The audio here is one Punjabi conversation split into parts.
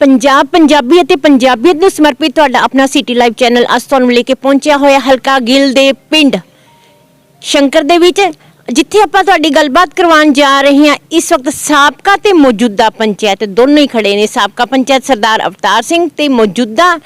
ਪੰਜਾਬ ਪੰਜਾਬੀ ਅਤੇ ਪੰਜਾਬੀਅਤ ਨੂੰ ਸਮਰਪਿਤ ਤੁਹਾਡਾ ਆਪਣਾ ਸਿਟੀ ਲਾਈਵ ਚੈਨਲ ਅੱਜ ਤੁਹਾਨੂੰ ਲੈ ਕੇ ਪਹੁੰਚਿਆ ਹੋਇਆ ਹਲਕਾ ਗਿੱਲ ਦੇ ਪਿੰਡ ਸ਼ੰਕਰ ਦੇ ਵਿੱਚ, ਜਿੱਥੇ ਆਪਾਂ ਤੁਹਾਡੀ ਗੱਲਬਾਤ ਕਰਵਾਉਣ ਜਾ ਰਹੇ ਹਾਂ। ਇਸ ਵਕਤ ਸਾਬਕਾ ਤੇ ਮੌਜੂਦਾ ਪੰਚਾਇਤ ਦੋਨੋਂ ਹੀ ਖੜੇ ਨੇ। ਸਾਬਕਾ ਪੰਚਾਇਤ ਸਰਦਾਰ ਅਵਤਾਰ ਸਿੰਘ ਤੇ ਮੌਜੂਦਾ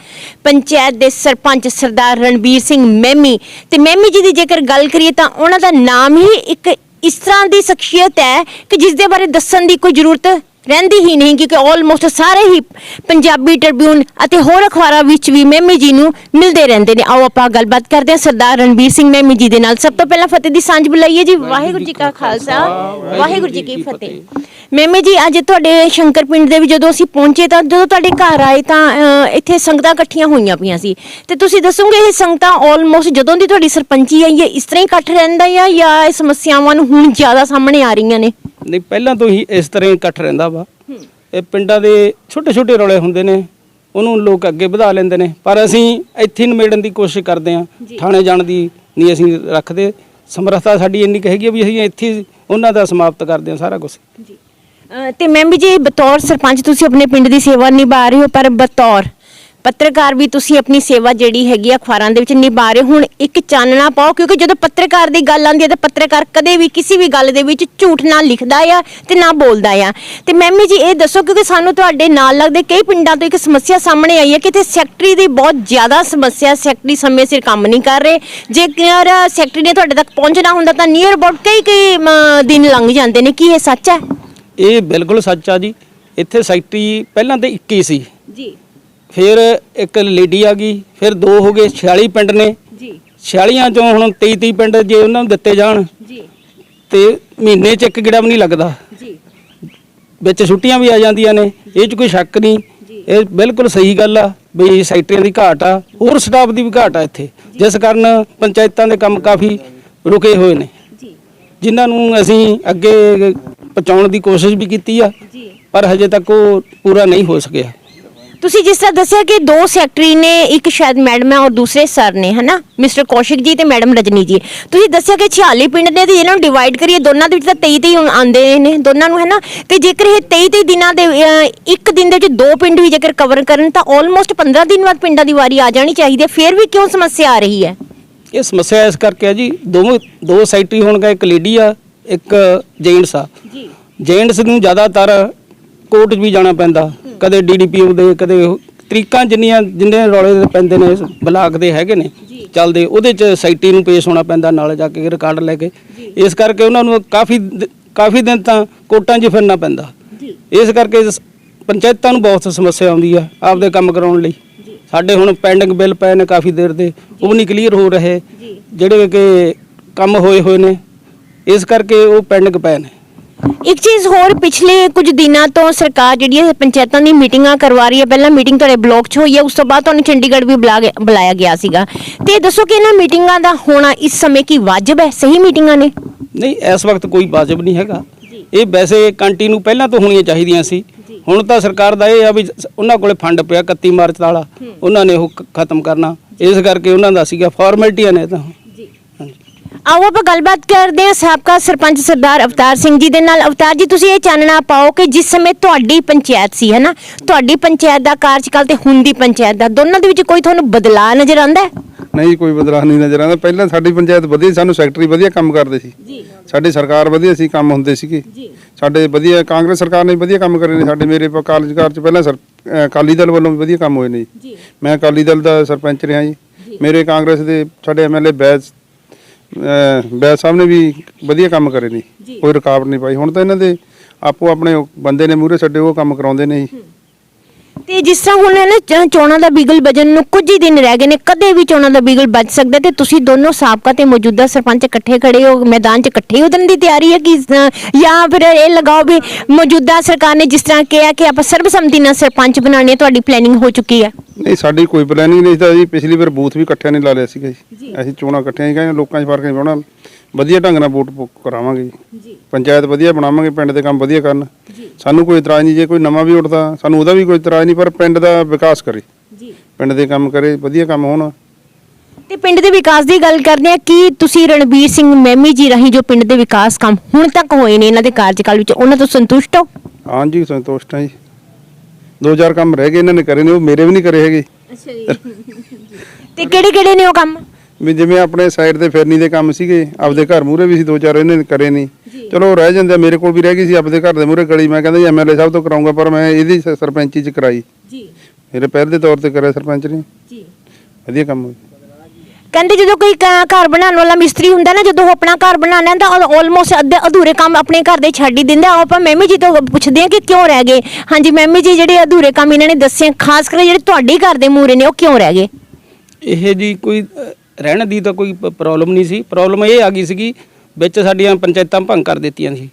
ਪੰਚਾਇਤ ਦੇ ਸਰਪੰਚ ਸਰਦਾਰ ਰਣਬੀਰ ਸਿੰਘ ਮੈਮੀ ਤੇ ਮੈਮੀ ਜੀ ਦੀ ਜੇਕਰ ਗੱਲ ਕਰੀਏ ਤਾਂ ਉਹਨਾਂ ਦਾ ਨਾਮ ਹੀ ਇੱਕ ਇਸ ਤਰ੍ਹਾਂ ਦੀ ਸ਼ਖਸੀਅਤ ਹੈ ਕਿ ਜਿਸ ਦੇ ਬਾਰੇ ਦੱਸਣ ਦੀ ਕੋਈ ਜ਼ਰੂਰਤ ਰਹਿੰਦੀ ਹੀ ਨਹੀਂ ਕਿਉਂਕਿ ਆਲਮੋਸਟ ਸਾਰੇ ਹੀ ਪੰਜਾਬੀ ਟ੍ਰਿਬਿਊਨ ਅਤੇ ਹੋਰ ਅਖਬਾਰਾਂ ਵਿੱਚ ਵੀ ਮੈਮੀ ਜੀ ਨੂੰ ਮਿਲਦੇ ਰਹਿੰਦੇ ਨੇ। ਆਓ ਆਪਾਂ ਗੱਲਬਾਤ ਕਰਦੇ ਹਾਂ ਸਰਦਾਰ ਰਣਬੀਰ ਸਿੰਘ ਮੈਮੀ ਜੀ ਦੇ ਨਾਲ। ਸਭ ਤੋਂ ਪਹਿਲਾਂ ਫਤਿਹ ਦੀ ਸਾਂਝ ਬੁਲਾਈਏ ਜੀ। ਵਾਹਿਗੁਰੂ ਜੀ ਕਾ ਖਾਲਸਾ। ਵਾਹਿਗੁਰੂ ਜੀ ਕੀ ਫਤਿਹ। ਮੈਮੀ ਜੀ ਅੱਜ ਤੁਹਾਡੇ ਸ਼ੰਕਰ ਪਿੰਡ ਦੇ ਵਿੱਚ ਜਦੋਂ ਅਸੀਂ ਪਹੁੰਚੇ ਤਾਂ ਜਦੋਂ ਤੁਹਾਡੇ ਘਰ ਆਏ ਤਾਂ ਇੱਥੇ ਸੰਗਤਾਂ ਇਕੱਠੀਆਂ ਹੋਈਆਂ ਪਈਆਂ ਸੀ। ਤੇ ਤੁਸੀਂ ਦੱਸੋਗੇ ਇਹ ਸੰਗਤਾਂ ਆਲਮੋਸਟ ਜਦੋਂ ਦੀ ਤੁਹਾਡੀ ਸਰਪੰਚੀ ਆਈ ਹੈ ਇਸ ਤਰ੍ਹਾਂ ਹੀ ਇਕੱਠ ਰਹਿੰਦਾ ਹੈ ਜਾਂ ਇਹ ਸਮੱਸਿਆਵਾਂ ਨੂੰ ਹੁਣ ਜ਼ਿਆਦਾ ਸਾਹਮਣੇ ਆ ਰਹੀਆਂ ਨੇ? ਨਹੀਂ ਪਹਿਲਾਂ ਤੋਂ ਹੀ ਇਸ ਤਰ੍ਹਾਂ ਹੀ ਇਕੱਠ ਰਹਿੰਦਾ ਵਾ। ਇਹ ਪਿੰਡਾਂ ਦੇ ਛੋਟੇ ਛੋਟੇ ਰੌਲੇ ਹੁੰਦੇ ਨੇ ਉਹਨੂੰ ਲੋਕ ਅੱਗੇ ਵਧਾ ਲੈਂਦੇ ਨੇ। ਪਰ ਅਸੀਂ ਇੱਥੇ ਹੀ ਨਿਬੇੜਨ ਦੀ ਕੋਸ਼ਿਸ਼ ਕਰਦੇ ਹਾਂ ਥਾਣੇ ਜਾਣ ਦੀ ਨਹੀਂ ਅਸੀਂ ਰੱਖਦੇ। ਸਮਰੱਥਾ ਸਾਡੀ ਇੰਨੀ ਕੁ ਹੈਗੀ ਆ ਵੀ ਅਸੀਂ ਇੱਥੇ ਉਹਨਾਂ ਦਾ ਸਮਾਪਤ ਕਰਦੇ ਹਾਂ ਸਾਰਾ ਕੁਝ ਜੀ। ਤੇ ਮੈਮ ਜੀ ਬਤੌਰ ਸਰਪੰਚ ਤੁਸੀਂ ਆਪਣੇ ਪਿੰਡ ਦੀ ਸੇਵਾ ਨਿਭਾ ਰਹੇ ਹੋ ਪਰ ਬਤੌਰ ਪੱਤਰਕਾਰ ਵੀ ਤੁਸੀਂ ਆਪਣੀ ਸੇਵਾ ਜਿਹੜੀ ਹੈਗੀ ਆ ਅਖਬਾਰਾਂ ਦੇ ਵਿੱਚ ਨਿਭਾ ਰਹੇ। ਹੁਣ ਇੱਕ ਚਾਨਣਾ ਪਾਓ ਕਿਉਂਕਿ ਜਦੋਂ ਪੱਤਰਕਾਰ ਦੀ ਗੱਲ ਆਉਂਦੀ ਹੈ ਤਾਂ ਪੱਤਰਕਾਰ ਕਦੇ ਵੀ ਕਿਸੇ ਵੀ ਗੱਲ ਦੇ ਵਿੱਚ ਝੂਠ ਨਾ ਲਿਖਦਾ ਆ ਤੇ ਨਾ ਬੋਲਦਾ ਆ। ਤੇ ਮੈਮੀ ਜੀ ਇਹ ਦੱਸੋ ਕਿਉਂਕਿ ਸਾਨੂੰ ਤੁਹਾਡੇ ਨਾਲ ਲੱਗਦੇ ਕਈ ਪਿੰਡਾਂ ਤੋਂ ਇੱਕ ਸਮੱਸਿਆ ਸਾਹਮਣੇ ਆਈ ਹੈ ਕਿ ਇੱਥੇ ਸੈਕਟਰੀ ਦੀ ਬਹੁਤ ਜ਼ਿਆਦਾ ਸਮੱਸਿਆ ਸੈਕਟਰੀ ਸਮੇਂ ਸਿਰ ਕੰਮ ਨਹੀਂ ਕਰ ਰਹੇ। ਜੇਕਰ ਸੈਕਟਰੀ ਨੇ ਤੁਹਾਡੇ ਤੱਕ ਪਹੁੰਚਣਾ ਹੁੰਦਾ ਤਾਂ ਨੀਅਰ ਅਬਾਊਟ ਕਈ ਕਈ ਦਿਨ ਲੰਘ ਜਾਂਦੇ ਨੇ। ਕੀ ਇਹ ਸੱਚ ਹੈ? ਇਹ ਬਿਲਕੁਲ ਸੱਚ ਆ ਜੀ। ਇੱਥੇ ਸੈਕਟਰੀ ਪਹਿਲਾਂ ਤੇ 21 ਸੀ। ਜੀ। ਫਿਰ ਇੱਕ ਲੇਡੀ ਆ ਗਈ ਫਿਰ ਦੋ ਹੋ ਗਏ 46 ਪਿੰਡ ਨੇ। ਜੀ। 46ਾਂ ਚੋਂ ਹੁਣ 23 23 ਪਿੰਡ ਜੇ ਉਹਨਾਂ ਨੂੰ ਦਿੱਤੇ ਜਾਣ ਜੀ। ਤੇ ਮਹੀਨੇ 'ਚ ਇੱਕ ਗਿੜਾ ਵੀ ਨਹੀਂ ਲੱਗਦਾ। ਜੀ। ਵਿੱਚ ਛੁੱਟੀਆਂ ਵੀ ਆ ਜਾਂਦੀਆਂ ਨੇ ਇਹ 'ਚ ਕੋਈ ਸ਼ੱਕ ਨਹੀਂ। ਇਹ ਬਿਲਕੁਲ ਸਹੀ ਗੱਲ ਆ ਵੀ ਸੈਕਟਰੀਆਂ ਦੀ ਘਾਟ ਆ ਹੋਰ ਸਟਾਫ ਦੀ ਵੀ ਘਾਟ ਆ ਇੱਥੇ। ਜਿਸ ਕਾਰਨ ਪੰਚਾਇਤਾਂ ਦੇ ਕੰਮ ਕਾਫੀ ਰੁਕੇ ਹੋਏ ਨੇ। ਜੀ। ਜਿਨ੍ਹਾਂ ਨੂੰ ਅਸੀਂ ਅੱਗੇ ਪਹੁੰਚਾਉਣ ਦੀ ਕੋਸ਼ਿਸ਼ ਵੀ ਕੀਤੀ ਆ ਜੀ। ਪਰ ਹਜੇ ਤੱਕ ਉਹ ਪੂਰਾ ਨਹੀਂ ਹੋ ਸਕਿਆ। ਤੁਸੀਂ ਜਿਸ ਤਰ੍ਹਾਂ ਦੱਸਿਆ ਕਿ ਦੋ ਸੈਕਟਰੀ ਨੇ ਇੱਕ ਸ਼ਾਇਦ ਮੈਡਮ ਹੈ ਔਰ ਦੂਸਰੇ ਸਰ ਨੇ ਹਨਾ? ਮਿਸਟਰ ਕੌਸ਼ਿਕ ਜੀ ਤੇ ਮੈਡਮ ਰਜਨੀ ਜੀ। ਤੁਸੀਂ ਦੱਸਿਆ ਕਿ 46 ਪਿੰਡ ਨੇ ਤੇ ਇਹਨਾਂ ਨੂੰ ਡਿਵਾਈਡ ਕਰੀਏ ਦੋਨਾਂ ਦੇ ਵਿੱਚ ਤਾਂ 23 23 ਹੁਣ ਆਉਂਦੇ ਨੇ ਦੋਨਾਂ ਨੂੰ ਹਨਾ? ਤੇ ਜੇਕਰ ਇਹ 23 23 ਦਿਨਾਂ ਦੇ ਅਹ, ਇੱਕ ਦਿਨ ਦੇ ਵਿੱਚ ਦੋ ਪਿੰਡ ਵੀ ਜੇਕਰ ਕਵਰ ਕਰਨ ਤਾਂ ਆਲਮੋਸਟ 15 ਦਿਨ ਬਾਅਦ ਪਿੰਡਾਂ ਦੀ ਵਾਰੀ ਆ ਜਾਣੀ ਚਾਹੀਦੀ ਹੈ। ਫਿਰ ਵੀ ਕਿਉਂ ਸਮੱਸਿਆ ਆ ਰਹੀ ਹੈ? ਇਹ ਸਮੱਸਿਆ ਇਸ ਕਰਕੇ ਆ ਜੀ ਦੋਵੇਂ ਦੋ ਸੈਕਟਰੀ ਹੋਣਗਾ ਇੱਕ ਲੇਡੀ ਆ ਇੱਕ ਜੈਂਟਸ ਆ। ਜੀ। ਜੈਂਟਸ ਨੂੰ ਜ਼ਿਆਦਾਤਰ ਕੋਰਟ ਵੀ ਜਾਣਾ ਪੈਂਦਾ। ਕਦੇ ਡੀਡੀਪੀਓ ਦੇ ਕਦੇ ਤਰੀਕਾਂ ਜਿੰਨੀਆਂ ਜਿੰਨੇ ਰੌਲੇ ਪੈਂਦੇ ਨੇ ਇਸ ਬਲਾਕ ਦੇ ਹੈਗੇ ਨੇ ਚੱਲਦੇ ਉਹਦੇ ਚ ਸੈਕਟਰੀ ਨੂੰ ਪੇਸ਼ ਹੋਣਾ ਪੈਂਦਾ ਨਾਲ ਜਾ ਕੇ ਰਿਕਾਰਡ ਲੈ ਕੇ। ਇਸ ਕਰਕੇ ਉਹਨਾਂ ਨੂੰ ਕਾਫੀ ਕਾਫੀ ਦਿਨ ਤਾਂ ਕੋਰਟਾਂ 'ਚ ਫਿਰਨਾ ਪੈਂਦਾ। ਇਸ ਕਰਕੇ ਪੰਚਾਇਤਾਂ ਨੂੰ ਬਹੁਤ ਸਮੱਸਿਆ ਆਉਂਦੀ ਆ ਆਪਦੇ ਕੰਮ ਕਰਾਉਣ ਲਈ। ਸਾਡੇ ਹੁਣ ਪੈਂਡਿੰਗ ਬਿੱਲ ਪਏ ਨੇ ਕਾਫੀ ਦੇਰ ਦੇ ਉਹ ਨਹੀਂ ਕਲੀਅਰ ਹੋ ਰਹੇ। ਜਿਹੜੇ ਕਿ ਕੰਮ ਹੋਏ ਹੋਏ ਨੇ ਇਸ ਕਰਕੇ ਉਹ ਪੈਂਡਿੰਗ ਪਏ ਨੇ। ਇੱਕ ਚੀਜ਼ ਹੋਰ ਪਿਛਲੇ ਕੁਝ ਦਿਨਾਂ ਤੋਂ ਸਰਕਾਰ ਜਿਹੜੀ ਹੈ ਪੰਚਾਇਤਾਂ ਦੀ ਮੀਟਿੰਗਾਂ ਕਰਵਾ ਰਹੀ ਹੈ। ਪਹਿਲਾਂ ਮੀਟਿੰਗ ਤੁਹਾਡੇ ਬਲਾਕ 'ਚ ਹੋਈ ਹੈ ਉਸ ਤੋਂ ਬਾਅਦ ਤੁਹਾਨੂੰ ਚੰਡੀਗੜ੍ਹ ਵੀ ਬੁਲਾ ਗਿਆ- ਬੁਲਾਇਆ ਗਿਆ ਸੀਗਾ। ਤੇ ਦੱਸੋ ਕਿ ਇਹਨਾਂ ਮੀਟਿੰਗਾਂ ਦਾ ਹੋਣਾ ਇਸ ਸਮੇਂ ਕੀ ਵਾਜਬ ਹੈ? ਸਹੀ ਮੀਟਿੰਗਾਂ ਨੇ? ਨਹੀਂ ਇਸ ਵਕਤ ਕੋਈ ਵਾਜਬ ਨਹੀਂ ਹੈਗਾ। ਇਹ ਵੈਸੇ ਕੰਟੀਨਿਊ ਪਹਿਲਾਂ ਤੋਂ ਹੋਣੀਆਂ ਚਾਹੀਦੀਆਂ ਸੀ। ਹੁਣ ਤਾਂ ਸਰਕਾਰ ਦਾ ਇਹ ਆ ਵੀ ਸ- ਉਹਨਾਂ ਕੋਲੇ ਫੰਡ ਪਿਆ 31 ਮਾਰਚ ਵਾਲਾ। ਉਹਨਾਂ ਨੇ ਉਹ ਖ- ਖਤਮ ਕਰਨਾ। ਇਸ ਕਰਕੇ ਉਹਨਾਂ ਦਾ ਸੀਗਾ ਫਾਰਮੈਲਿਟੀਆਂ ਨੇ ਇਹ ਤਾਂ। ਆਓ ਆਪਾਂ ਗੱਲਬਾਤ ਕਰਦੇ ਹਾਂ ਸਾਬਕਾ ਸਰਪੰਚ ਸਰਦਾਰ ਅਵਤਾਰ ਸਿੰਘ ਜੀ ਦੇ ਨਾਲ। ਅਵਤਾਰ ਜੀ ਤੁਸੀਂ ਇਹ ਚਾਨਣਾ ਪਾਓ ਕਿ ਜਿਸ ਸਮੇਂ ਤੁਹਾਡੀ ਪੰਚਾਇਤ ਸੀ ਹੈ ਨਾ ਤੁਹਾਡੀ ਪੰਚਾਇਤ ਦਾ ਕਾਰਜਕਾਲ ਤੇ ਹੁਣ ਦੀ ਪੰਚਾਇਤ ਦਾ ਦੋਨਾਂ ਦੇ ਵਿੱਚ ਕੋਈ ਤੁਹਾਨੂੰ ਬਦਲਾਅ ਨਜ਼ਰ ਆਉਂਦਾ ਹੈ? ਨਹੀਂ ਕੋਈ ਬਦਲਾਅ ਨਹੀਂ ਨਜ਼ਰ ਆਉਂਦਾ। ਪਹਿਲਾਂ ਸਾਡੀ ਪੰਚਾਇਤ ਵਧੀਆ ਸਾਨੂੰ ਸੈਕਟਰੀ ਵਧੀਆ ਕੰਮ ਕਰਦੇ ਸੀ। ਜੀ। ਸਾਡੀ ਸਰਕਾਰ ਵਧੀਆ ਸੀ ਕੰਮ ਹੁੰਦੇ ਸੀਗੇ। ਜੀ। ਸਾਡੇ ਵਧੀਆ ਕਾਂਗਰਸ ਸਰਕਾਰ ਨੇ ਵਧੀਆ ਕੰਮ ਕਰੇ ਨੇ ਸਾਡੇ ਮੇਰੇ ਕਾਰਜਕਾਰ ਚ ਪਹਿਲਾਂ ਸਰ- ਅਕਾਲੀ ਦਲ ਵੱਲੋਂ ਵੀ ਵਧੀਆ ਕੰਮ ਹੋਏ ਨੇ। ਜੀ। ਮੈਂ ਅਕਾਲੀ ਦਲ ਦਾ ਸਰਪੰਚ ਰਿਹਾ ਜੀ। ਮੇਰੇ ਕਾਂਗਰਸ ਦੇ ਸਾਡੇ ਐਮਐਲਏ ਅਹ ਬੈਸ ਸਾਹਿਬ ਨੇ ਵੀ ਵਧੀਆ ਕੰਮ ਕਰੇ ਨੇ। ਕੋਈ ਰੁਕਾਵਟ ਨਹੀਂ ਪਾਈ। ਹੁਣ ਤਾਂ ਇਹਨਾਂ ਦੇ ਆਪੋ ਆਪਣੇ ਬੰਦੇ ਨੇ ਮੂਰੇ ਛੱਡੇ ਉਹ ਕੰਮ ਕਰਾਉਂਦੇ ਨੇ ਜੀ। ਤੇ ਜਿਸ ਤਰ੍ਹਾਂ ਹੁਣ ਹੈ ਨਾ ਚ- ਚੋਣਾਂ ਦਾ ਬਿਗਲ ਵਜਨ ਨੂੰ ਕੁਝ ਹੀ ਦਿਨ ਰਹਿ ਗਏ ਨੇ ਕਦੇ ਵੀ ਚੋਣਾਂ ਦਾ ਬਿਗਲ ਵੱਜ ਸਕਦਾ ਤੇ ਤੁਸੀਂ ਦੋਨੋਂ ਸਾਬਕਾ ਤੇ ਮੌਜੂਦਾ ਸਰਪੰਚ ਇਕੱਠੇ ਖੜੇ ਹੋ ਮੈਦਾਨ 'ਚ ਇਕੱਠੇ ਉਤਰਨ ਦੀ ਤਿਆਰੀ ਹੈ ਕਿ ਅ, ਜਾਂ ਫਿਰ ਇਹ ਲਗਾਓ ਵੀ ਮੌਜੂਦਾ ਸਰਕਾਰ ਨੇ ਜਿਸ ਤਰ੍ਹਾਂ ਕਿਹਾ ਕਿ ਆਪਾਂ ਸਰਬਸੰਮਤੀ ਨਾਲ ਸਰਪੰਚ ਬਣਾਉਣੇ ਤੁਹਾਡੀ ਪਲੈਨਿੰਗ ਹੋ ਚੁੱਕੀ ਹੈ? ਨਹੀਂ ਸਾਡੀ ਕੋਈ ਪਲੈਨਿੰਗ ਨਹੀਂ ਸੀ ਤਾਂ ਜੀ ਪਿਛਲੀ ਵਾਰ ਬੂਥ ਵੀ ਇਕੱਠਿਆਂ ਨੇ ਲਾ ਲਿਆ ਸੀਗਾ ਜੀ। ਅਸੀਂ ਚੋਣਾਂ ਇਕੱਠੀਆਂ ਹੀ ਗਏ ਲੋਕਾਂ 'ਚ ਫ਼ਰਕ ਨਹੀਂ ਪਾਉਣਾ ਵਧੀਆ ਢੰਗ ਨਾਲ ਵੋਟ ਪੋ- ਕਰਾਵਾਂਗੇ ਜੀ। ਪੰਚਾਇਤ ਵਧੀਆ ਬਣਾਵਾਂਗੇ ਪਿੰਡ ਦੇ ਕੰਮ ਵਧੀਆ ਕਰਨ। ਸਾਨੂੰ ਕੋਈ ਇਤਰਾਜ਼ ਨਹੀਂ ਜੇ ਕੋਈ ਨਵਾਂ ਵੀ ਉੱਠਦਾ ਸਾਨੂੰ ਉਹਦਾ ਵੀ ਕੋਈ ਇਤਰਾਜ਼ ਨਹੀਂ ਪਰ ਪਿੰਡ ਦਾ ਵਿਕਾਸ ਕਰੇ। ਜੀ। ਪਿੰਡ ਦੇ ਕੰਮ ਕਰੇ ਵਧੀਆ ਕੰਮ ਹੋਣ। ਤੇ ਪਿੰਡ ਦੇ ਵਿਕਾਸ ਦੀ ਗੱਲ ਕਰਦੇ ਆ ਕੀ ਤੁਸੀਂ ਰਣਬੀਰ ਸਿੰਘ ਮੈਮੀ ਜੀ ਰਹੀ ਜੋ ਪਿੰਡ ਦੇ ਵਿਕਾਸ ਕੰਮ ਹੁਣ ਤੱਕ ਹੋਏ ਨੇ ਇਹਨਾਂ ਦੇ ਕਾਰਜਕਾਲ ਵਿੱਚ ਉਹਨਾਂ ਤੋਂ ਸੰਤੁਸ਼ਟ ਹੋ? ਹਾਂਜੀ ਸੰਤੁਸ਼ਟ ਹਾਂ ਜੀ। ਦੋ ਚਾਰ ਕੰਮ ਰਹਿ ਗਏ ਇਹਨਾਂ ਨੇ ਕਰੇ ਨੇ ਉਹ ਮੇਰੇ ਵੀ ਨਹੀਂ ਕਰੇ ਹੈਗੇ। ਅੱਛਾ ਜੀ। ਤੇ ਕਿਹੜੇ ਕਿਹੜੇ ਨੇ ਉਹ ਕੰਮ? ਵੀ ਜਿਵੇਂ ਆਪਣੇ ਸਾਈਡ ਤੇ ਫਿਰਨੀ ਦੇ ਕੰਮ ਸੀਗੇ ਆਪਦੇ ਘਰ ਮੂਰੇ ਵੀ ਸੀ ਦੋ ਚਾਰ ਇਹਨੇ ਕਰੇ ਨਹੀਂ ਚਲੋ ਰਹਿ ਜਾਂਦੇ ਆ, ਮੇਰੇ ਕੋਲ ਵੀ ਰਹਿ ਗਈ ਸੀ ਆਪਦੇ ਘਰ ਦੇ ਮੂਰੇ ਗਲੀ। ਮੈਂ ਕਹਿੰਦਾ ਜੀ ਐਮਐਲਏ ਸਾਹਿਬ ਤੋਂ ਕਰਾਉਂਗਾ ਪਰ ਮੈਂ ਇਹਦੀ ਸਰਪੰਚੀ ਚ ਕਰਾਈ। ਜੀ। ਮੇਰੇ ਪਹਿਲ ਦੇ ਤੌਰ ਤੇ ਕਰਿਆ ਸਰਪੰਚ ਨੇ। ਜੀ। ਵਧੀਆ ਕੰਮ ਹੋਇਆ। ਕਹਿੰਦੇ ਜਦੋਂ ਕੋਈ ਘਰ ਬਣਾਉਣ ਵਾਲਾ ਮਿਸਤਰੀ ਹੁੰਦਾ ਨਾ ਜਦੋਂ ਉਹ ਆਪਣਾ ਘਰ ਬਣਾਉਂਦਾ ਤਾਂ ਆਲਮੋਸਟ ਅੱਧੇ ਅਧੂਰੇ ਕੰਮ ਆਪਣੇ ਘਰ ਦੇ ਛੱਡ ਹੀ ਦਿੰਦਾ। ਆਪਾਂ ਮੈਮੀ ਜੀ ਤੋਂ ਪੁੱਛਦੇ ਹਾਂ ਕਿ ਕਿਉਂ ਰਹਿ ਗਏ? ਹਾਂਜੀ ਮੈਮੀ ਜੀ ਜਿਹੜੇ ਅਧੂਰੇ ਕੰਮ ਇਹਨਾਂ ਨੇ ਦੱਸੇ ਖਾਸ ਕਰ ਜਿਹੜੇ ਤੁਹਾਡੇ ਘਰ ਦੇ ਮੂਰੇ ਨੇ ਉਹ ਕਿਉਂ ਰਹਿ ਗਏ? ਇਹ ਜੀ ਕੋਈ ਰਹਿਣ ਦੀ ਤਾਂ ਕੋਈ ਪ੍ਰੋਬਲਮ ਨਹੀਂ ਸੀ। ਪ੍ਰੋਬਲਮ ਇਹ ਆ ਗਈ ਸੀਗੀ ਵਿੱਚ ਸਾਡੀਆਂ ਪੰਚਾਇਤਾਂ ਭੰਗ ਕਰ ਦਿੱਤੀਆਂ ਸੀ।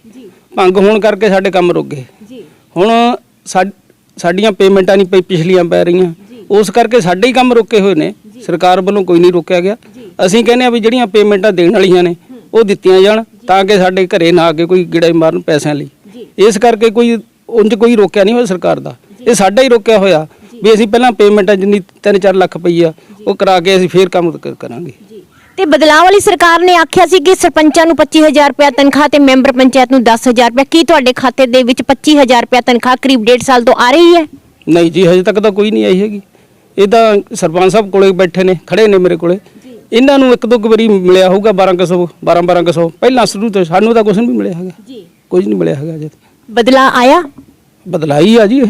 ਭੰਗ ਹੋਣ ਕਰਕੇ ਸਾਡੇ ਕੰਮ ਰੁਕ ਗਏ। ਹੁਣ ਸਾਡੀਆਂ ਪੇਮੈਂਟਾਂ ਨਹੀਂ ਪਈ ਪਿਛਲੀਆਂ ਪੈ ਰਹੀਆਂ। ਉਸ ਕਰਕੇ ਸਾਡੇ ਹੀ ਕੰਮ ਰੁਕੇ ਹੋਏ ਨੇ। ਸਰਕਾਰ ਵੱਲੋਂ ਕੋਈ ਨਹੀਂ ਰੋਕਿਆ ਗਿਆ। ਅਸੀਂ ਕਹਿੰਦੇ ਆ ਵੀ ਜਿਹੜੀਆਂ ਪੇਮੈਂਟਾਂ ਦੇਣ ਵਾਲੀਆਂ ਨੇ ਉਹ ਦਿੱਤੀਆਂ ਜਾਣ ਤਾਂ ਕਿ ਸਾਡੇ ਘਰੇ ਨਾ ਆ ਕੇ ਕੋਈ ਗਿੜੇ ਮਾਰਨ ਪੈਸਿਆਂ ਲਈ। ਇਸ ਕਰਕੇ ਕੋਈ ਉਂਝ ਕੋਈ ਰੋਕਿਆ ਨਹੀਂ ਹੋਇਆ ਸਰਕਾਰ ਦਾ। ਇਹ ਸਾਡਾ ਹੀ ਰੋਕਿਆ ਹੋਇਆ। ਵੀ ਅਸੀਂ ਪਹਿਲਾਂ ਪੇਮੈਂਟਾਂ ਜਿੰਨੀ 3-4 ਲੱਖ ਪਈ ਆ ਉਹ ਕਰਾ ਕੇ ਅਸੀਂ ਫੇਰ ਕੰਮ ਕ- ਕਰਾਂਗੇ। ਤੇ ਬਦਲਾਅ ਵਾਲੀ ਸਰਕਾਰ ਨੇ ਆਖਿਆ ਸੀ ਕਿ ਸਰਪੰਚਾਂ ਨੂੰ 25000 ਰੁਪਏ ਤਨਖਾਹ ਤੇ ਮੈਂਬਰ ਪੰਚਾਇਤ ਨੂੰ 10000 ਰੁਪਏ ਕੀ ਤੁਹਾਡੇ ਖਾਤੇ ਦੇ ਵਿੱਚ 25000 ਰੁਪਏ ਤਨਖਾਹ ਕਰੀਬ 1.5 ਸਾਲ ਤੋਂ ਆ ਰਹੀ ਹੈ? ਨਹੀਂ ਜੀ ਹਜੇ ਤੱਕ ਤਾਂ ਕੋਈ ਨਹੀਂ ਆਈ ਹੈਗੀ। ਇਹ ਤਾਂ ਸਰਪੰਚ ਸਾਹਿਬ ਕੋਲੇ ਬੈਠੇ ਨੇ ਖੜੇ ਨੇ ਮੇਰੇ ਕੋਲੇ। ਇਹਨਾਂ ਨੂੰ ਇੱਕ ਦੋ ਕੁ ਵਾਰੀ ਮਿਲਿਆ ਹੋਊਗਾ 1200 12 1200 ਪਹਿਲਾਂ ਸ਼ੁਰੂ ਤੋਂ ਸਾਨੂੰ ਤਾਂ ਕੁਝ ਨਹੀਂ ਮਿਲਿਆ ਹੈਗਾ। ਜੀ। ਕੁਝ ਨਹੀਂ ਮਿਲਿਆ ਹੈਗਾ ਅਜੇ ਤੱਕ। ਬਦਲਾਅ ਆਇਆ? ਬਦਲਾਈ ਆ ਜੀ ਇਹ।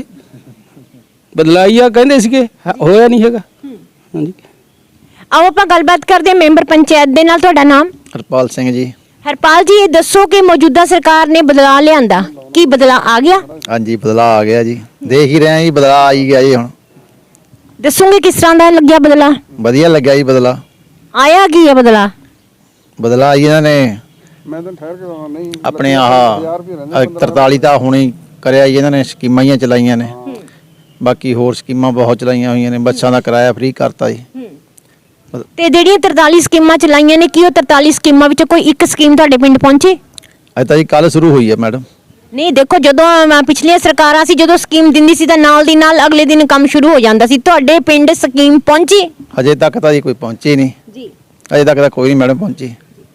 ਬਦਲਾਈ ਆ ਕਹਿੰਦੇ ਸੀਗੇ ਹ- ਹੋਇਆ ਨਹੀਂ ਹੈਗਾ। ਹਾਂਜੀ। ਆਓ ਆਪਾਂ ਗੱਲਬਾਤ ਕਰਦੇ ਹਾਂ ਮੈਂਬਰ ਪੰਚਾਇਤ ਦੇ ਨਾਲ ਤੁਹਾਡਾ ਨਾਮ? ਹਰਪਾਲ ਸਿੰਘ ਜੀ। ਹਰਪਾਲ ਜੀ ਇਹ ਦੱਸੋ ਕਿ ਮੌਜੂਦਾ ਸਰਕਾਰ ਨੇ ਬਦਲਾਅ ਲਿਆਂਦਾ। ਕੀ ਬਦਲਾਅ ਆ ਗਿਆ? ਹਾਂਜੀ ਬਦਲਾਅ ਆ ਗਿਆ ਜੀ। ਦੇਖ ਹੀ ਰਹੇ ਹਾਂ ਜੀ ਬਦਲਾਅ ਆ ਹੀ ਗਿਆ ਜੀ ਹੁਣ। ਦੱਸੋਗੇ ਕਿਸ ਤਰ੍ਹਾਂ ਦਾ ਲੱਗਿਆ ਬਦਲਾਅ ਵਧੀਆ ਲੱਗਿਆ ਜੀ ਬਦਲਾਅ ਆਇਆ ਕੀ ਹੈ ਬਦਲਾਅ ਬਦਲਾਅ ਜੀ ਇਹਨਾਂ ਨੇ। ਮੈਂ ਤਾਂ ਠਹਿਰ ਕੇ ਆਉਣਾ ਨਹੀਂ ਆਪਣੇ ਆਹ 43 ਤਾਂ ਹੁਣੇ ਕਰਿਆ ਜੀ ਇਹਨਾਂ ਨੇ ਸਕੀਮਾਂ ਹੀ ਚਲਾਈਆਂ ਨੇ। ਬਾਕੀ ਹੋਰ ਸਕੀਮਾਂ ਬਹੁਤ ਚਲਾਈਆਂ ਹੋਈਆਂ ਨੇ ਬੱਸਾਂ ਦਾ ਕਿਰਾਇਆ ਫ੍ਰੀ ਕਰਤਾ ਜੀ। ਤੇ ਜਿਹੜੀਆਂ 43 ਸਕੀਮਾਂ ਚਲਾਈਆਂ ਨੇ ਕੀ ਉਹ 43 ਸਕੀਮਾਂ ਵਿੱਚੋਂ ਕੋਈ ਇੱਕ ਸਕੀਮ ਤੁਹਾਡੇ ਪਿੰਡ ਪਹੁੰਚੀ? ਅੱਜ ਤਾਂ ਜੀ ਕੱਲ ਸ਼ੁਰੂ ਹੋਈ ਹੈ ਮੈਡਮ। ਨਹੀਂ ਦੇਖੋ ਜਦੋਂ ਅਮ, ਪਿਛਲੀਆਂ ਸਰਕਾਰਾਂ ਸੀ ਜਦੋਂ ਸਕੀਮ ਦਿੰਦੀ ਸੀ ਤਾਂ ਨਾਲ ਦੀ ਨਾਲ ਅਗਲੇ ਦਿਨ ਕੰਮ ਸ਼ੁਰੂ ਹੋ ਜਾਂਦਾ ਸੀ। ਤੁਹਾਡੇ ਪਿੰਡ ਸਕੀਮ ਪਹੁੰਚੀ? ਅਜੇ ਤੱਕ ਤਾਂ ਜੀ ਕੋਈ ਪਹੁੰਚੀ ਨਹੀਂ। ਜੀ। ਅਜੇ ਤੱਕ ਤਾਂ ਕੋਈ ਨਹੀਂ ਮੈਡਮ ਪਹੁੰਚੀ।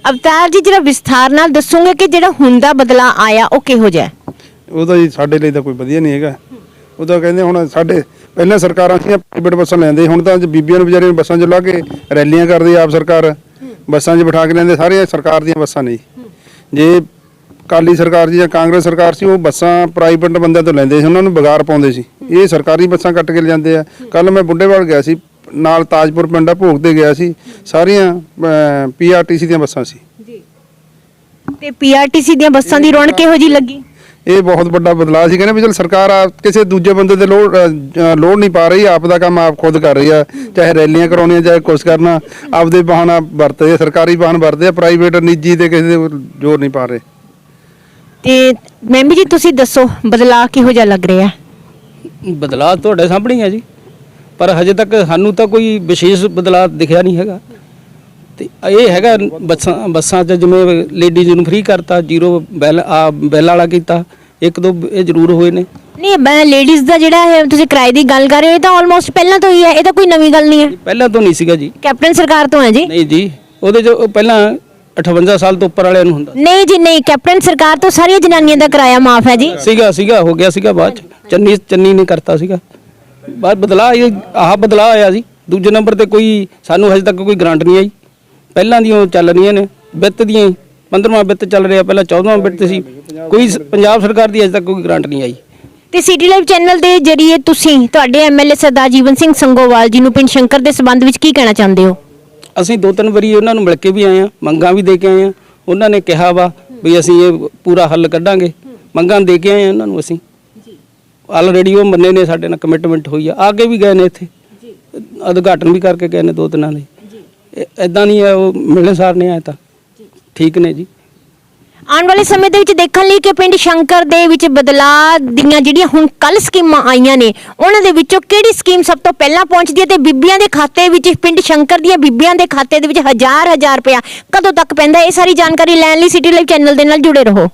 ਅਵਤਾਰ ਜੀ ਜਿਹੜਾ ਵਿਸਥਾਰ ਨਾਲ ਦੱਸੋਗੇ ਕਿ ਜਿਹੜਾ ਹੁਣ ਦਾ ਬਦਲਾਅ ਆਇਆ ਉਹ ਕਿਹੋ ਜਿਹਾ ਹੈ? ਉਹ ਤਾਂ ਜੀ ਸਾਡੇ ਲਈ ਤਾਂ ਕੋਈ ਵਧੀਆ ਨਹੀਂ ਹੈਗਾ। ਉਹ ਕਹਿੰਦੇ ਹੁਣ ਸਾਡੇ ਪਹਿਲਾਂ ਸਰਕਾਰਾਂ ਸੀ ਪ੍ਰਾਈਵੇਟ ਬੱਸਾਂ ਲੈਂਦੇ ਹੁਣ ਤਾਂ ਬੀਬੀਆਂ ਨੂੰ ਵਿਚਾਰੀਆਂ ਨੂੰ ਬੱਸਾਂ 'ਚ ਲਾ ਕੇ ਰੈਲੀਆਂ ਕਰਦੀ ਆਪ ਸਰਕਾਰ। ਬੱਸਾਂ 'ਚ ਬਿਠਾ ਕੇ ਲੈਂਦੇ, ਸਾਰੇ ਸਰਕਾਰ ਦੀਆਂ ਬੱਸਾਂ ਨਹੀਂ ਜੇ ਕਾਲੀ ਸਰਕਾਰ ਸੀ ਜਾਂ ਕਾਂਗਰਸ ਸਰਕਾਰ ਸੀ, ਉਹ ਬੱਸਾਂ ਪ੍ਰਾਈਵੇਟ ਬੰਦਿਆਂ ਤੋਂ ਲੈਂਦੇ ਸੀ, ਉਹਨਾਂ ਨੂੰ ਬਗਾਰ ਪਾਉਂਦੇ ਸੀ। ਇਹ ਸਰਕਾਰੀ ਬੱਸਾਂ ਕੱਟ ਕੇ ਲਿਜਾਂਦੇ ਆ। ਕੱਲ ਮੈਂ ਬੁੱਢੇਵਾਲ ਗਿਆ ਸੀ, ਨਾਲ ਤਾਜਪੁਰ ਪਿੰਡਾ ਭੋਗ ਤੇ ਗਿਆ ਸੀ। ਸਾਰੀਆਂ ਪੀਆਰਟੀਸੀ ਦੀਆਂ ਬੱਸਾਂ ਸੀ। ਤੇ ਪੀਆਰਟੀਸੀ ਦੀਆਂ ਬੱਸਾਂ ਦੀ ਰੌਣਕ ਕਿਹੋ ਜੀ ਲੱਗੀ? ਇਹ ਬਹੁਤ ਵੱਡਾ ਬਦਲਾਅ ਸੀ। ਕਹਿੰਦੇ ਵੀ ਚਲ ਸਰਕਾਰ ਆ ਕਿਸੇ ਦੂਜੇ ਬੰਦੇ ਤੇ ਅ, ਲੋਡ ਨਹੀਂ ਪਾ ਰਹੀ। ਆਪ ਦਾ ਕੰਮ ਆਪ ਖੁਦ ਕਰ ਰਹੀ ਆ। ਚਾਹੇ ਰੈਲੀਆਂ ਕਰਾਉਣੀਆਂ ਚਾਹੇ ਕੁਛ ਕਰਨਾ। ਆਪਦੇ ਵਾਹਨ ਵਰਤਦੇ ਸਰਕਾਰੀ ਵਾਹਨ ਵਰਤਦੇ ਆ। ਪ੍ਰਾਈਵੇਟ ਨਿੱਜੀ ਤੇ ਕਿਸੇ ਦੇ ਜ਼ੋਰ ਨਹੀਂ ਪਾ ਰਹੇ। ਤੇ ਮੈਂਬੀ ਜੀ ਤੁਸੀਂ ਦੱਸੋ ਬਦਲਾਅ ਕਿਹੋ ਜਿਹਾ ਲੱਗ ਰਿਹਾ? ਹੈ ਬਦਲਾਅ ਤੁਹਾਡੇ ਸਾਹਮਣੇ ਹੀ ਆ ਜੀ। ਪਰ ਹਜੇ ਤੱਕ ਸਾਨੂੰ ਤਾਂ ਕੋਈ ਵਿਸ਼ੇਸ਼ ਬਦਲਾਅ ਦਿਖਿਆ ਨਹੀਂ ਹੈਗਾ। ਤੇ ਇਹ ਹੈਗਾ ਬੱਸਾਂ ਬੱਸਾਂ 'ਚ ਜਿਵੇਂ ਲੇਡੀਜ਼ ਨੂੰ ਫ੍ਰੀ ਕਰਤਾ ਜ਼ੀਰੋ ਬਿੱਲ ਆ ਬਿੱਲ ਵਾਲਾ ਕੀਤਾ ਇੱਕ ਦੋ ਇਹ ਜ਼ਰੂਰ ਹੋਏ ਨੇ। ਨਹੀਂ ਮੈਂ ਲੇਡੀਜ਼ ਦਾ ਜਿਹੜਾ ਹੈ ਤੁਸੀਂ ਕਿਰਾਏ ਦੀ ਗੱਲ ਕਰ ਰਹੇ ਹੋ ਇਹ ਤਾਂ ਆਲਮੋਸਟ ਪਹਿਲਾਂ ਤੋਂ ਹੀ ਹੈ ਇਹ ਤਾਂ ਕੋਈ ਨਵੀਂ ਗੱਲ ਨਹੀਂ ਹੈ। ਪਹਿਲਾਂ ਤੋਂ ਨਹੀਂ ਸੀਗਾ ਜੀ। ਕੈਪਟਨ ਸਰਕਾਰ ਤੋਂ ਹੈ ਜੀ। ਨਹੀਂ ਜੀ ਉਹਦੇ ਉਹ ਪਹਿਲਾਂ 58 ਸਾਲ ਤੋਂ ਉੱਪਰ ਵਾਲਿਆਂ ਨੂੰ ਹੁੰਦਾ। ਨਹੀਂ ਜੀ ਨਹੀਂ ਕੈਪਟਨ ਸਰਕਾਰ ਤੋਂ ਸਾਰੀਆਂ ਜਨਾਨੀਆਂ ਦਾ ਕਿਰਾਇਆ ਮਾਫ ਹੈ ਜੀ। ਸੀਗਾ ਸੀਗਾ ਹੋ ਗਿਆ ਸੀਗਾ ਬਾਅਦ ਚ। ਚੰਨੀ ਚੰਨੀ ਨੇ ਕਰਤਾ ਸੀਗਾ। ਬਾਅਦ ਬਦਲਾ ਇਹ ਆਹ ਬਦਲਾ ਆਇਆ ਸੀ ਦੂਜੇ ਨੰਬਰ ਤੇ ਕੋਈ ਸਾਨੂੰ ਹਜੇ ਤੱਕ ਕੋਈ ਗਰੰਟ ਨਹੀਂ ਆਈ। ਪਹਿਲਾਂ ਦੀਆਂ ਚੱਲ ਰਹੀਆਂ ਨੇ ਵਿੱਤ ਦੀਆਂ 15ਵਾਂ ਵਿੱਤ ਚੱਲ ਰਿਹਾ ਪਹਿਲਾਂ 14ਵਾਂ ਵਿੱਤ ਸੀ। ਕੋਈ ਪੰਜਾਬ ਸਰਕਾਰ ਦੀ ਹਜੇ ਤੱਕ ਕੋਈ ਗਰੰਟ ਨਹੀਂ ਆਈ। ਤੇ ਸਿਟੀ ਲਾਈਵ ਚੈਨਲ ਦੇ ਜਰੀਏ ਤੁਸੀਂ ਤੁਹਾਡੇ ਐਮਐਲਏ ਸਰਦਾਰ ਜੀਵਨ ਸਿੰਘ ਸੰਗੋਵਾਲ ਜੀ ਨੂੰ ਪਿੰਡ ਸ਼ੰਕਰ ਦੇ ਸੰਬੰਧ ਵਿੱਚ ਕੀ ਕਹਿਣਾ ਚਾਹੁੰਦੇ ਹੋ? ਅਸੀਂ ਦੋ ਤਿੰਨ ਵਾਰੀ ਉਹਨਾਂ ਨੂੰ ਮਿਲ ਕੇ ਵੀ ਆਏ ਆ ਮੰਗਾਂ ਵੀ ਦੇ ਕੇ ਆਏ ਆ ਉਹਨਾਂ ਨੇ ਕਿਹਾ ਵਾ ਵੀ ਅਸੀਂ ਇਹ ਪੂਰਾ ਹੱਲ ਕੱਢਾਂਗੇ। ਮੰਗਾਂ ਦੇ ਕੇ ਆਏ ਆ ਉਹਨਾਂ ਨੂੰ ਅਸੀਂ। ਆਲਰੇਡੀ ਉਹ ਮੰਨੇ ਨੇ ਸਾਡੇ ਨਾਲ ਕਮਿਟਮੈਂਟ ਹੋਈ ਆ। ਅੱਗੇ ਵੀ ਗਏ ਨੇ ਇੱਥੇ। ਉਦਘਾਟਨ ਵੀ ਕਰਕੇ ਗਏ ਨੇ ਦੋ ਦਿਨਾਂ ਦੇ। ਇਦਾਂ ਨਹੀਂ ਹੈ ਉਹ ਮਿਲਣਸਾਰ ਨਹੀਂ ਆਏ ਤਾਂ। ਠੀਕ ਨੇ ਜੀ। ਆਉਣ ਵਾਲੇ ਸਮੇਂ ਦੇ ਵਿੱਚ ਦੇਖਣ ਲਈ ਕਿ ਪਿੰਡ ਸ਼ੰਕਰ ਦੇ ਵਿੱਚ ਬਦਲਾਅ ਦੀਆਂ ਜਿਹੜੀਆਂ ਹੁਣ ਕੱਲ ਸਕੀਮਾਂ ਆਈਆਂ ਨੇ ਉਹਨਾਂ ਦੇ ਵਿੱਚੋਂ ਕਿਹੜੀ ਸਕੀਮ ਸਭ ਤੋਂ ਪਹਿਲਾਂ ਪਹੁੰਚਦੀ ਹੈ ਤੇ ਬੀਬੀਆਂ ਦੇ ਖਾਤੇ ਵਿੱਚ ਪਿੰਡ ਸ਼ੰਕਰ ਦੀਆਂ ਬੀਬੀਆਂ ਦੇ ਖਾਤੇ ਦੇ ਵਿੱਚ ਹਜ਼ਾਰ ਹਜ਼ਾਰ ਰੁਪਇਆ ਕਦੋਂ ਤੱਕ ਪੈਂਦਾ? ਇਹ ਸਾਰੀ ਜਾਣਕਾਰੀ ਲੈਣ ਲਈ ਸਿਟੀ ਲਾਈਵ ਚੈਨਲ ਦੇ ਨਾਲ ਜੁੜੇ ਰਹੋ।